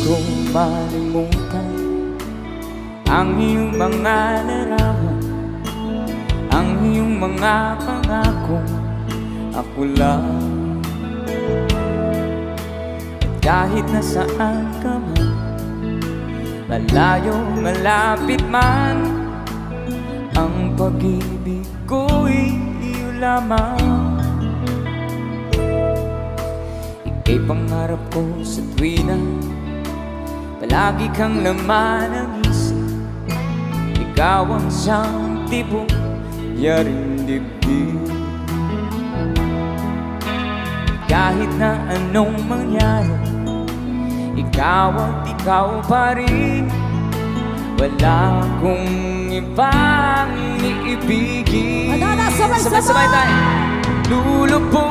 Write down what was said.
ko malimutan Ang iyong mga larawan Ang iyong mga pangako. Ako lang. Kahit nasaan ka man Malayo, malapit man Ang pag-ibig ko'y iyo lamang. Ika'y pangarap ko sa tuwina Palagi kang laman ng isip. Ikaw ang siyang tibok Yaring dibdib Kahit na anong mangyari Ikaw at ikaw pa rin. Wala akong ibang iibigin. Sabay-sabay! Tayo. Lulubog